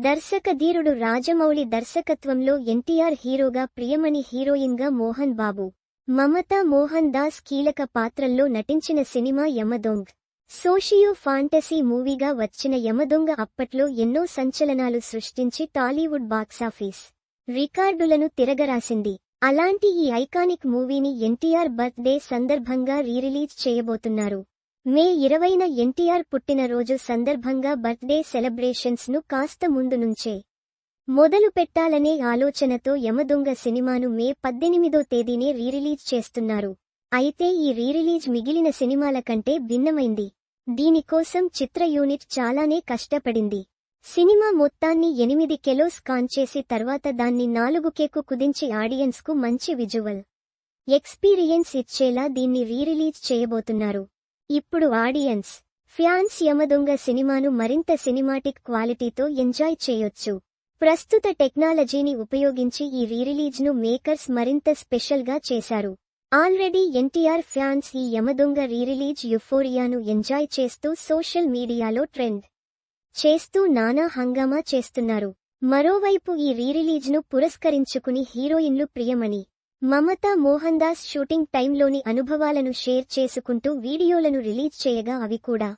దర్శకధీరుడు రాజమౌళి దర్శకత్వంలో ఎన్టీఆర్ హీరోగా ప్రియమణి హీరోయిన్గా మోహన్ బాబు. మమతా మోహన్ దాస్ కీలక పాత్రల్లో నటించిన సినిమా యమదొంగ్. సోషియో ఫాంటసీ మూవీగా వచ్చిన యమదొంగ అప్పట్లో ఎన్నో సంచలనాలు సృష్టించి టాలీవుడ్ బాక్సాఫీస్ రికార్డులను తిరగరాసింది. అలాంటి ఈ ఐకానిక్ మూవీని ఎన్టీఆర్ బర్త్డే సందర్భంగా రీరిలీజ్ చేయబోతున్నారు. మే ఇరవైన ఎన్టీఆర్ పుట్టినరోజు సందర్భంగా బర్త్డే సెలబ్రేషన్స్ను కాస్త ముందు నుంచే మొదలు పెట్టాలనే ఆలోచనతో యమదొంగ సినిమాను మే పద్దెనిమిదో తేదీనే రీరిలీజ్ చేస్తున్నారు. అయితే ఈ రీరిలీజ్ మిగిలిన సినిమాల కంటే భిన్నమైంది. దీనికోసం చిత్ర యూనిట్ చాలానే కష్టపడింది. సినిమా మొత్తాన్ని ఎనిమిది కెలోస్ కాన్ చేసి తర్వాత దాన్ని నాలుగు కేకు కుదించి ఆడియన్స్కు మంచి విజువల్ ఎక్స్పీరియన్స్ ఇచ్చేలా దీన్ని రీరిలీజ్ చేయబోతున్నారు. ఇప్పుడు ఆడియన్స్ ఫ్యాన్స్ యమదొంగ సినిమాను మరింత సినిమాటిక్ క్వాలిటీతో ఎంజాయ్ చేయొచ్చు. ప్రస్తుత టెక్నాలజీని ఉపయోగించి ఈ రీరిలీజ్ను మేకర్స్ మరింత స్పెషల్గా చేశారు. ఆల్రెడీ ఎన్టీఆర్ ఫ్యాన్స్ ఈ యమదొంగ రీరిలీజ్ యుఫోరియాను ఎంజాయ్ చేస్తూ సోషల్ మీడియాలో ట్రెండ్ చేస్తూ నానా హంగామా చేస్తున్నారు. మరోవైపు ఈ రీరిలీజ్ను పురస్కరించుకుని హీరోయిన్లు ప్రియమణి మమతా మోహన్ దాస్ షూటింగ్ టైంలోని అనుభవాలను షేర్ చేసుకుంటూ వీడియోలను రిలీజ్ చేయగా అవి కూడా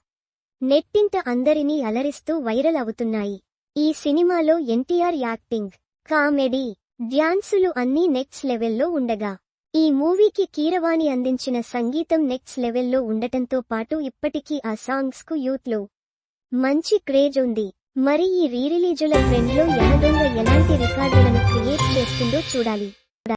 నెట్టింట అందరినీ అలరిస్తూ వైరల్ అవుతున్నాయి. ఈ సినిమాలో ఎన్టీఆర్ యాక్టింగ్ కామెడీ డ్యాన్సులు అన్నీ నెక్స్ట్ లెవెల్లో ఉండగా ఈ మూవీకి కీరవాణి అందించిన సంగీతం నెక్స్ట్ లెవెల్లో ఉండటంతో పాటు ఇప్పటికీ ఆ సాంగ్స్కు యూత్లో మంచి క్రేజ్ ఉంది. మరి ఈ రీరిలీజుల ట్రెండ్లో ఎనదొంగ ఎలాంటి రికార్డులను క్రియేట్ చేస్తుందో చూడాలి.